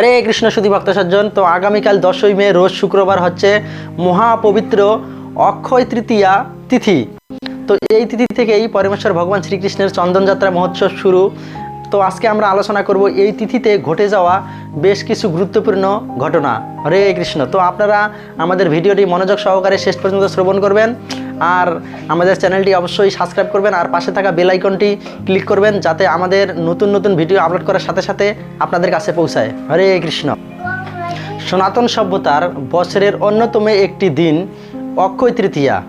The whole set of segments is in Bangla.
হরে কৃষ্ণ সুধী ভক্ত সজ্জন, তো আগামীকাল দশই মে, রোজ শুক্রবার হচ্ছে মহাপবিত্র অক্ষয় তৃতীয়া তিথি। তো এই তিথি থেকেই পরমেশ্বর ভগবান শ্রীকৃষ্ণের চন্দনযাত্রা মহোৎসব শুরু। তো আজকে আমরা আলোচনা করব এই তিথিতে ঘটে যাওয়া বেশ কিছু গুরুত্বপূর্ণ ঘটনা। হরে কৃষ্ণ। তো আপনারা আমাদের ভিডিওটি মনোযোগ সহকারে শেষ পর্যন্ত শ্রবণ করবেন। আর আমাদের চ্যানেলটি অবশ্যই সাবস্ক্রাইব করবেন আর পাশে থাকা বেল আইকনটি ক্লিক করবেন যাতে আমাদের নতুন নতুন ভিডিও আপলোড করার সাথে সাথে আপনাদের কাছে পৌঁছায়। হরে কৃষ্ণ। সনাতন সভ্যতার বছরের অন্যতম একটি দিন অক্ষয় তৃতীয়া।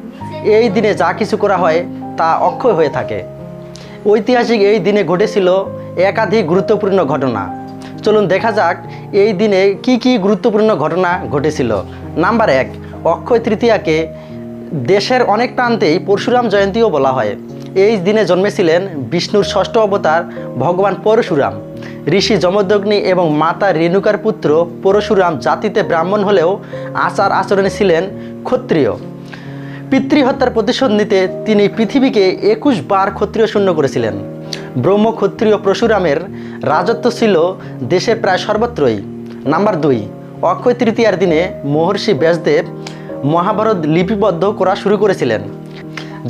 এই দিনে যা কিছু করা হয় তা অক্ষয় হয়ে থাকে। ঐতিহাসিক এই দিনে ঘটেছিল একাধিক গুরুত্বপূর্ণ ঘটনা। চলুন দেখা যাক এই দিনে কি কি গুরুত্বপূর্ণ ঘটনা ঘটেছিল। নাম্বার এক, অক্ষয় তৃতীয়াকে দেশের অনেক প্রান্তেই পরশুরাম জয়ন্তীও বলা হয়। এই দিনে জন্মেছিলেন বিষ্ণুর ষষ্ঠ অবতার ভগবান পরশুরাম। ঋষি যমদগ্নি এবং মাতা রেণুকার পুত্র পরশুরাম জাতিতে ব্রাহ্মণ হলেও আচার আচরণে ছিলেন ক্ষত্রিয়। পিতৃহত্যার প্রতিশোধ নিতে তিনি পৃথিবীকে একুশ বার ক্ষত্রিয় শূন্য করেছিলেন। ব্রহ্ম ক্ষত্রিয় পরশুরামের রাজত্ব ছিল দেশের প্রায় সর্বত্রই। নাম্বার দুই, অক্ষয় তৃতীয়ার দিনে মহর্ষি ব্যাসদেব মহাভারত লিপিবদ্ধ করা শুরু করেছিলেন,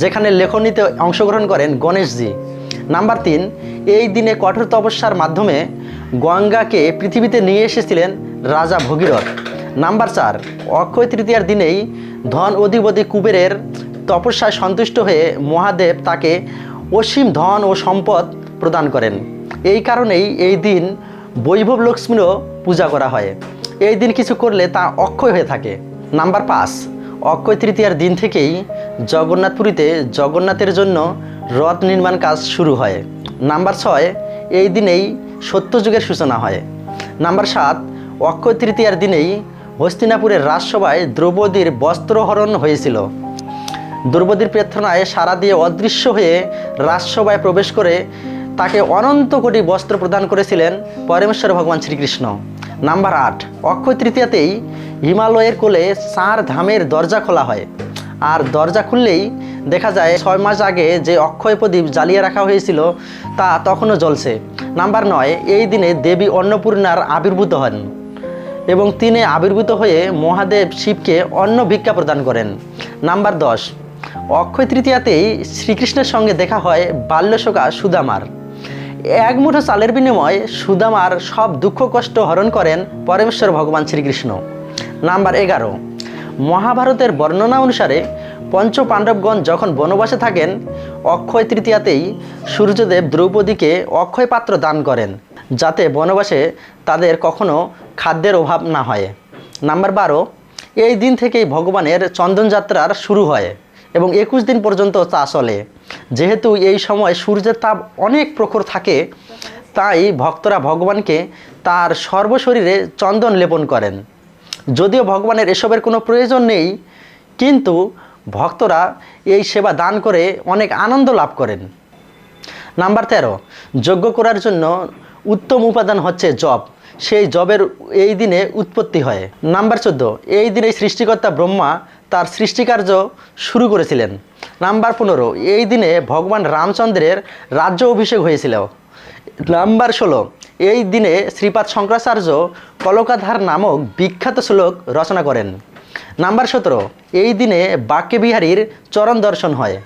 যেখানে লেখনীতে অংশগ্রহণ করেন গণেশজি। নাম্বার তিন, এই দিনে কঠোর তপস্যার মাধ্যমে গঙ্গাকে পৃথিবীতে নিয়ে এসেছিলেন রাজা ভগীরথ। নাম্বার চার, অক্ষয় তৃতীয়ার দিনেই ধন অধিপতি কুবেরের তপস্যায় সন্তুষ্ট হয়ে মহাদেব তাকে অসীম ধন ও সম্পদ প্রদান করেন। এই কারণেই এই দিন বৈভব লক্ষ্মীরও পূজা করা হয়। এই দিন কিছু করলে তা অক্ষয় হয়ে থাকে। নাম্বার পাঁচ, অক্ষয় তৃতীয়ার দিন থেকেই জগন্নাথপুরীতে জগন্নাথের জন্য রথ নির্মাণ কাজ শুরু হয়। নাম্বার ছয়, এই দিনেই সত্যযুগের সূচনা হয়। নাম্বার সাত, অক্ষয় তৃতীয়ার দিনেই হস্তিনাপুরের রাজসভায় দ্রৌপদীর বস্ত্রহরণ হয়েছিল। দ্রৌপদীর প্রার্থনায় সারা দিয়ে অদৃশ্য হয়ে রাজসভায় প্রবেশ করে তাকে অনন্ত কোটি বস্ত্র প্রদান করেছিলেন পরমেশ্বর ভগবান শ্রীকৃষ্ণ। নাম্বার আট, অক্ষয় তৃতীয়াতেই হিমালয়ের কোলে চার ধামের দরজা খোলা হয়। আর দরজা খুললেই দেখা যায় ছয় মাস আগে যে অক্ষয় প্রদীপ জ্বালিয়ে রাখা হয়েছিল, তা তখনও জ্বলছে। নাম্বার নয়, এই দিনে দেবী অন্নপূর্ণার আবির্ভূত হন এবং তিনি আবির্ভূত হয়ে মহাদেব শিবকে অন্ন ভিক্ষা প্রদান করেন। নাম্বার দশ, অক্ষয় তৃতীয়াতেই শ্রীকৃষ্ণের সঙ্গে দেখা হয় বাল্যশোকা সুদামার। এক মুঠো চালের বিনিময়ে সুদামার সব দুঃখ কষ্ট হরণ করেন পরমেশ্বর ভগবান শ্রীকৃষ্ণ। নাম্বার এগারো। মহাভারতের বর্ণনা অনুসারে পঞ্চ পাণ্ডবগণ যখন বনবাসে থাকেন, অক্ষয় তৃতীয়াতেই সূর্যদেব দ্রৌপদীকে অক্ষয় পাত্র দান করেন, যাতে বনবাসে তাদের কখনো খাদ্যের অভাব না হয়। নাম্বার বারো, এই দিন থেকেই ভগবানের চন্দনযাত্রার শুরু হয় এবং একুশ দিন পর্যন্ত তা চলে। যেহেতু এই সময় সূর্যের তাপ অনেক প্রখর থাকে, তাই ভক্তরা ভগবানকে তার সর্বশরীরে চন্দন লেপন করেন। যদিও ভগবানের এসবের কোনো প্রয়োজন নেই, কিন্তু ভক্তরা এই সেবা দান করে অনেক আনন্দ লাভ করেন। নাম্বার তেরো, যজ্ঞ করার জন্য উত্তম উপাদান হচ্ছে জব। সেই জবের এই দিনে উৎপত্তি হয়। নাম্বার চোদ্দ, এই দিনে সৃষ্টিকর্তা ব্রহ্মা তার সৃষ্টিকার্য শুরু করেছিলেন। নাম্বার পনেরো, এই দিনে ভগবান রামচন্দ্রের রাজ্য অভিষেক হয়েছিল। নাম্বার ষোলো এই দিনে শ্রীপাদ শঙ্করাচার্য কলকাধার নামক বিখ্যাত শ্লোক রচনা করেন। নাম্বার সতেরো, এই দিনে বাক্যবিহারীর চরণ দর্শন হয়।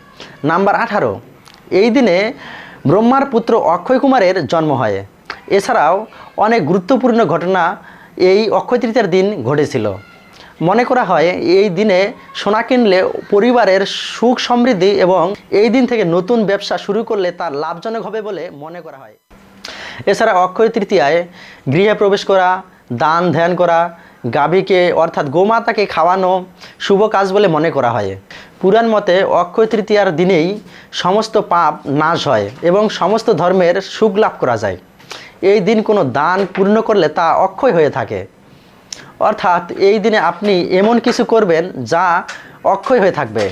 নাম্বার আঠারো, এই দিনে ব্রহ্মার পুত্র অক্ষয় কুমারের জন্ম হয়। এছাড়াও অনেক গুরুত্বপূর্ণ ঘটনা এই অক্ষয় তৃতীয়ার দিন ঘটেছিল। মনে করা হয় এই দিনে সোনা কিনলে পরিবারের সুখ সমৃদ্ধি এবং এই দিন থেকে নতুন ব্যবসা শুরু করলে তার লাভজনক হবে বলে মনে করা হয়। এছাড়া অক্ষয় তৃতীয়ায় গৃহে প্রবেশ করা, দান ধ্যান করা, গাভীকে অর্থাৎ গোমাতাকে খাওয়ানো শুভ কাজ বলে মনে করা হয়। পুরাণ মতে অক্ষয় তৃতীয়ার দিনেই সমস্ত পাপ নাশ হয় এবং সমস্ত ধর্মের সুখ লাভ করা যায়। এই দিন কোনো দান পূর্ণ করলে তা অক্ষয় হয়ে থাকে। অর্থাৎ এই দিনে আপনি এমন কিছু করবেন যা অক্ষয় হয়ে থাকবে।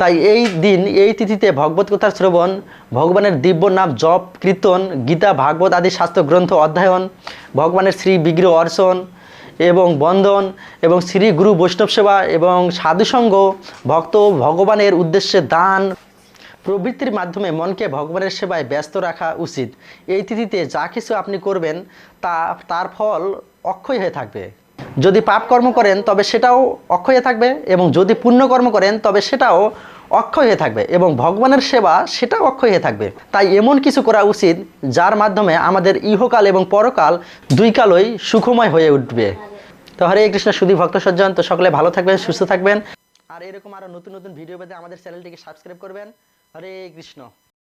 তাই এই দিন, এই তিথিতে ভগবত কথার শ্রবণ, ভগবানের দিব্য নাম জপ, কীর্তন, গীতা, ভাগবত আদি শাস্ত্র গ্রন্থ অধ্যয়ন, ভগবানের শ্রী বিগ্রহ অর্চন এবং বন্ধন এবং শ্রী গুরু বৈষ্ণব সেবা এবং সাধুসঙ্গ ভক্ত ভগবানের উদ্দেশ্যে দান, প্রবৃত্তির মাধ্যমে মনকে ভগবানের সেবায় ব্যস্ত রাখা উচিত। এই তিথিতে যা কিছু আপনি করবেন, তা, তার ফল অক্ষয় হয়ে থাকবে। যদি পাপ কর্ম করেন, তবে সেটাও অক্ষয় থাকবে এবং যদি পুণ্য কর্ম করেন, তবে সেটাও অক্ষয় হয়ে থাকবে এবং ভগবানের সেবা সেটাও অক্ষয় হয়ে থাকবে। তাই এমন কিছু করা উচিত যার মাধ্যমে আমাদের ইহকাল এবং পরকাল দুই কালই সুখময় হয়ে উঠবে। তো হরে কৃষ্ণ, সুধী ভক্ত সজ্জন, তো সকলে ভালো থাকবেন, সুস্থ থাকবেন। আর এরকম আরও নতুন নতুন ভিডিও পেতে আমাদের চ্যানেলটিকে সাবস্ক্রাইব করবেন। হরে কৃষ্ণ।